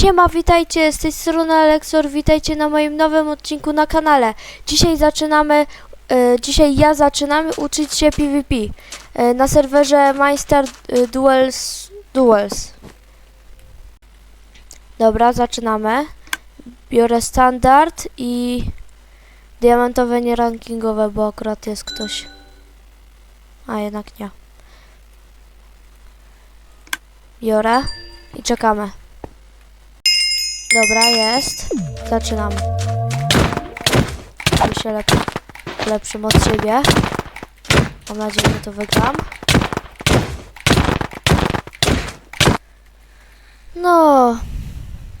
Siema, witajcie, z tej strony witajcie na moim nowym odcinku na kanale. Dzisiaj zaczynamy, e, dzisiaj ja zaczynamy uczyć się PvP e, na serwerze Meister e, Duels, Duels. Dobra, zaczynamy. Biorę standard i diamentowe nierankingowe, bo akurat jest ktoś. A jednak nie. Biorę i czekamy. Dobra, jest. Zaczynamy. Czuję się lep lepszym od siebie. Mam nadzieję, że to wygram. No,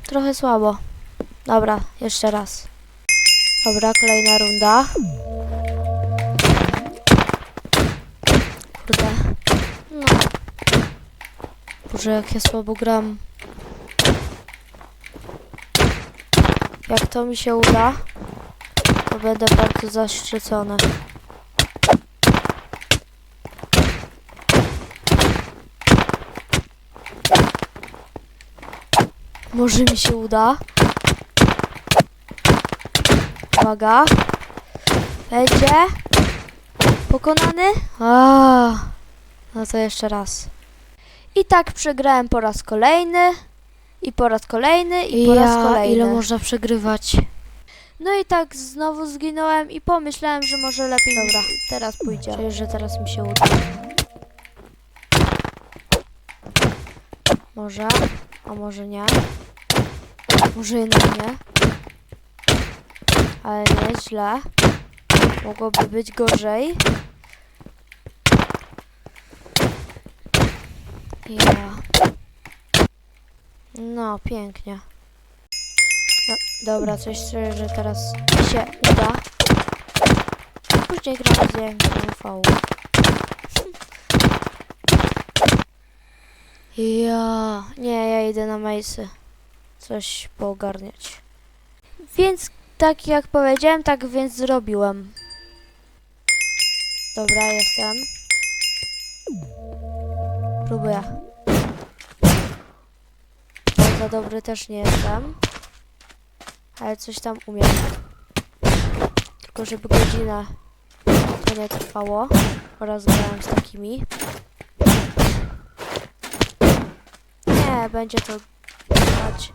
trochę słabo. Dobra, jeszcze raz. Dobra, kolejna runda. Kurde. No. Boże, jak ja słabo gram. Jak to mi się uda, to będę bardzo zaszczycony. Może mi się uda. Uwaga. Będzie. Pokonany? A, no to jeszcze raz. I tak przegrałem po raz kolejny. I po raz kolejny, i po raz kolejny. ile można przegrywać? No i tak znowu zginąłem i pomyślałem, że może lepiej. Dobra, teraz pójdzie. Czyli, że teraz mi się uda. Może, a może nie. Może jednak nie. Ale nie źle. Mogłoby być gorzej. Ja. No, pięknie. No, dobra, coś czuję, że teraz się uda. Później gram z UV. Ja, nie, ja idę na mejsy. Coś poogarniać. Więc tak jak powiedziałem, tak więc zrobiłem. Dobra, jestem. Próbuję. Za dobry też nie jestem. Ale coś tam umiem. Tylko żeby godzinę to nie trwało. Oraz grałem z takimi. Nie, będzie to trwać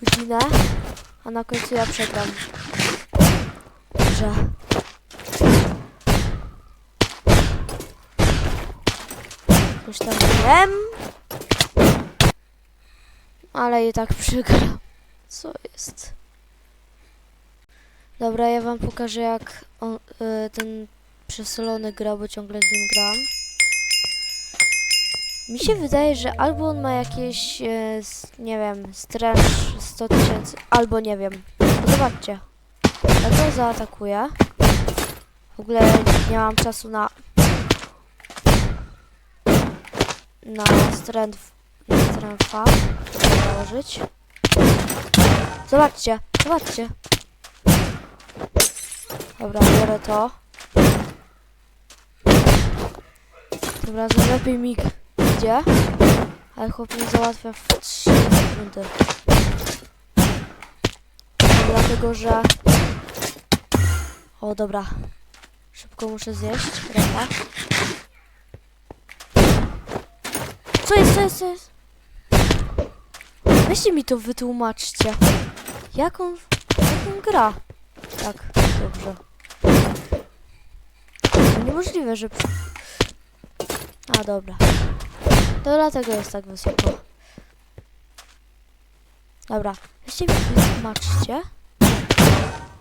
godzinę. A na końcu ja przegram. Dobrze. Już tam wiem. Ale i tak przegram. Co jest? Dobra, ja wam pokażę jak on, y, ten przesolony gra, bo ciągle z nim gram. Mi się wydaje, że albo on ma jakieś, s- nie wiem, stręcz 100 tysięcy, albo nie wiem. Zobaczcie. Ja to zaatakuję. W ogóle nie mam czasu na na strength, na strengtha założyć. Zobaczcie, zobaczcie. Dobra, biorę to. Dobra, lepiej mi idzie. Ale chłop mnie załatwia w 3 sekundy. Dlatego, że... O, dobra. Szybko muszę zjeść. Ręka. Co jest, co jest, co jest? Weźcie mi to wytłumaczcie. Jak on, jak on gra? Tak, dobrze. To niemożliwe, że... A, dobra. To dlatego jest tak wysoko. Dobra, weźcie mi wytłumaczcie.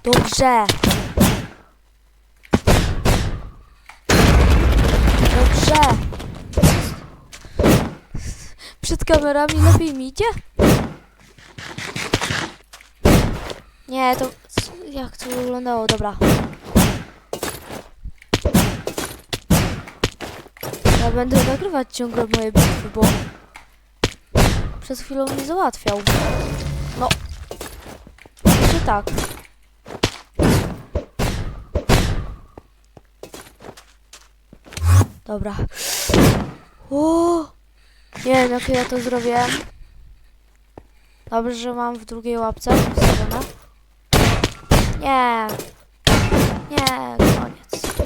Dobrze. Dobrze. Przed kamerami lepiej mi idzie? Nie, to... Jak to wyglądało? Dobra. Ja będę nagrywać ciągle moje bitwy, bo... Przed chwilą mnie załatwiał. No. Czy tak? Dobra. O! Nie wiem, jak ja to zrobię. Dobrze, że mam w drugiej łapce. Nie. Nie, koniec.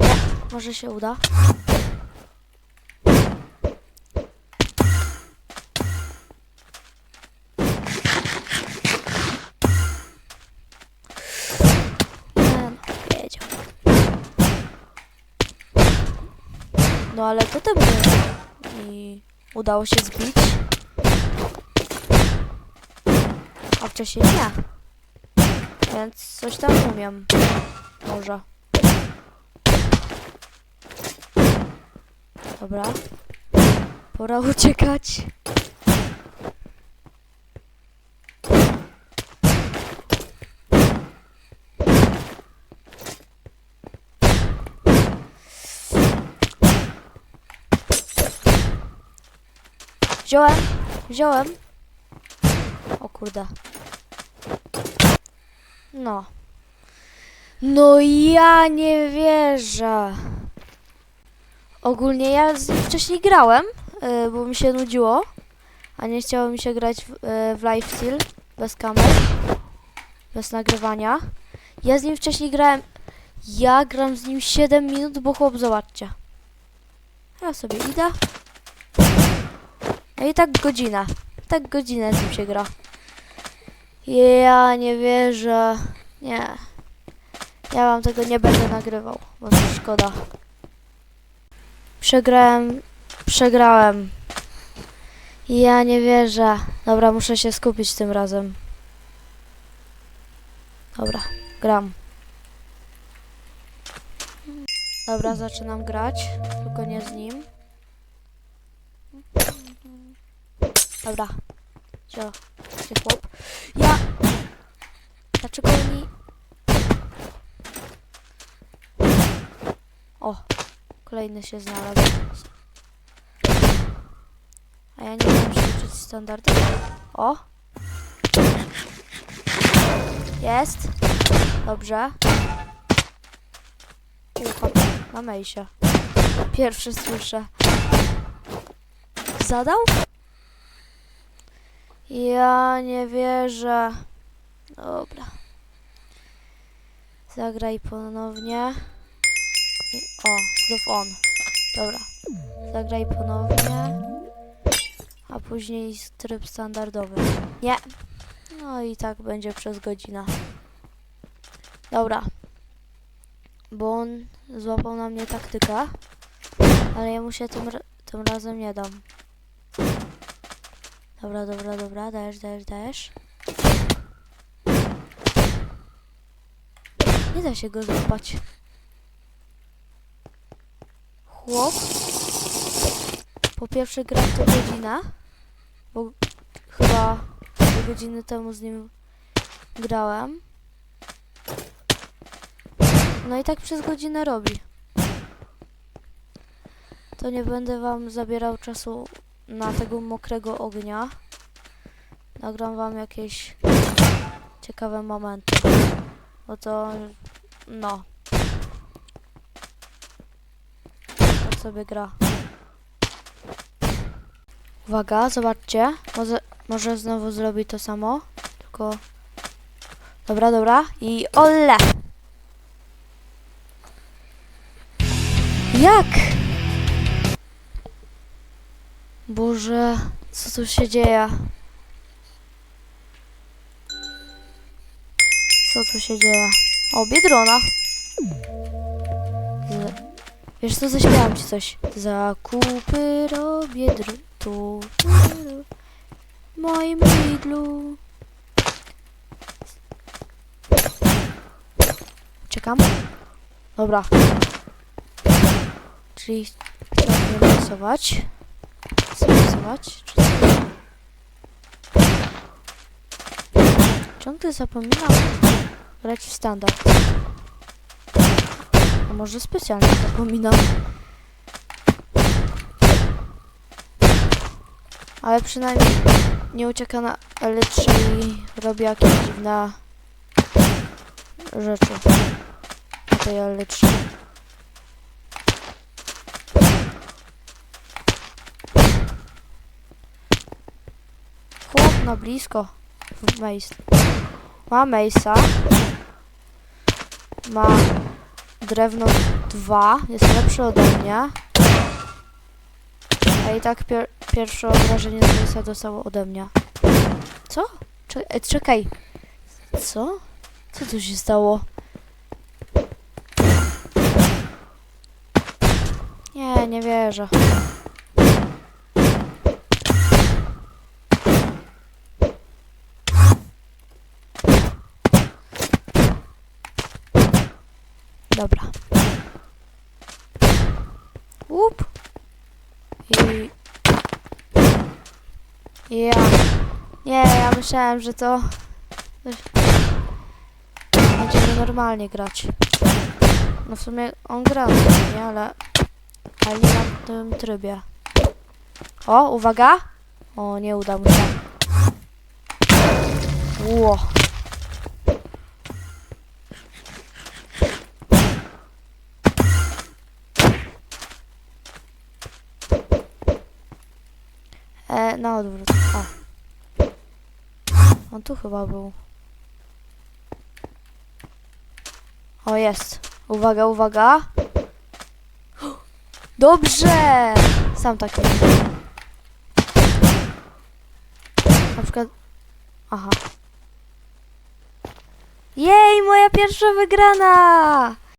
Nie, może się uda. No. No ale to tym mi udało się zbić. A wcześniej nie. Więc coś tam umiem. Może. Dobra. Pora uciekać. Wziąłem, wziąłem. O kurde. No. No ja nie wierzę. Ogólnie ja z nim wcześniej grałem, y, bo mi się nudziło, a nie chciało mi się grać w, y, w live still, bez kamer, bez nagrywania. Ja z nim wcześniej grałem, ja gram z nim 7 minut, bo chłop, zobaczcie. Ja sobie idę. No i tak godzina. Tak godzinę z nim się gra. Ja nie wierzę. Nie. Ja wam tego nie będę nagrywał, bo to szkoda. Przegrałem. Przegrałem. Ja nie wierzę. Dobra, muszę się skupić tym razem. Dobra, gram. Dobra, zaczynam grać, tylko nie z nim. Dobra. Cio, gdzie chłop? Ja! Dlaczego oni... O! Kolejny się znalazł. A ja nie wiem, czy uczyć standardy. O! Jest! Dobrze. Na mejsie. Pierwszy słyszę. Zadał? Ja nie wierzę. Dobra. Zagraj ponownie. O, znów on. Dobra. Zagraj ponownie. A później tryb standardowy. Nie. No i tak będzie przez godzinę. Dobra. Bo on złapał na mnie taktykę. Ale ja mu się tym, tym razem nie dam. Dobra, dobra, dobra, dajesz, dajesz, dajesz. Nie da się go złapać. Chłop. Po pierwsze gra to godzinę, bo chyba godziny temu z nim grałem. No i tak przez godzinę robi. To nie będę wam zabierał czasu na tego mokrego ognia. Nagram wam jakieś ciekawe momenty. Bo to no. Tak sobie gra. Uwaga, zobaczcie. Może, może znowu zrobi to samo. Tylko. Dobra, dobra. I ole! Jak? Boże, co tu się dzieje? Co tu się dzieje? O, Biedrona. Wiesz co, zaśpiewam ci coś. Zakupy robię dr... tu, tu, tu, w moim Lidlu. Czekam. Dobra. Czyli. Rysować. Czy co? Ciągle zapominam grać w standard. Może specjalnie zapominam. Ale przynajmniej nie ucieka na L3 i robi jakieś dziwne rzeczy. Na tej L3. Chłop na blisko. Mace. Ma Mace'a. Ma drewno 2. Jest lepszy ode mnie. A i tak pier pierwsze obrażenie z Mace'a dostało ode mnie. Co? Cze e, czekaj. Co? Co tu się stało? Nie, nie wierzę. Dobra. Łup. I... Ja... Nie, ja myślałem, że to... Będziemy normalnie grać. No w sumie on gra, nie? Ale... Ale nie na tym trybie. O, uwaga! O, nie uda mu się. Ło. E, na odwrót. O. On tu chyba był. O, jest. Uwaga, uwaga. Dobrze! Sam tak mówię. Na przykład... Aha. Jej, moja pierwsza wygrana!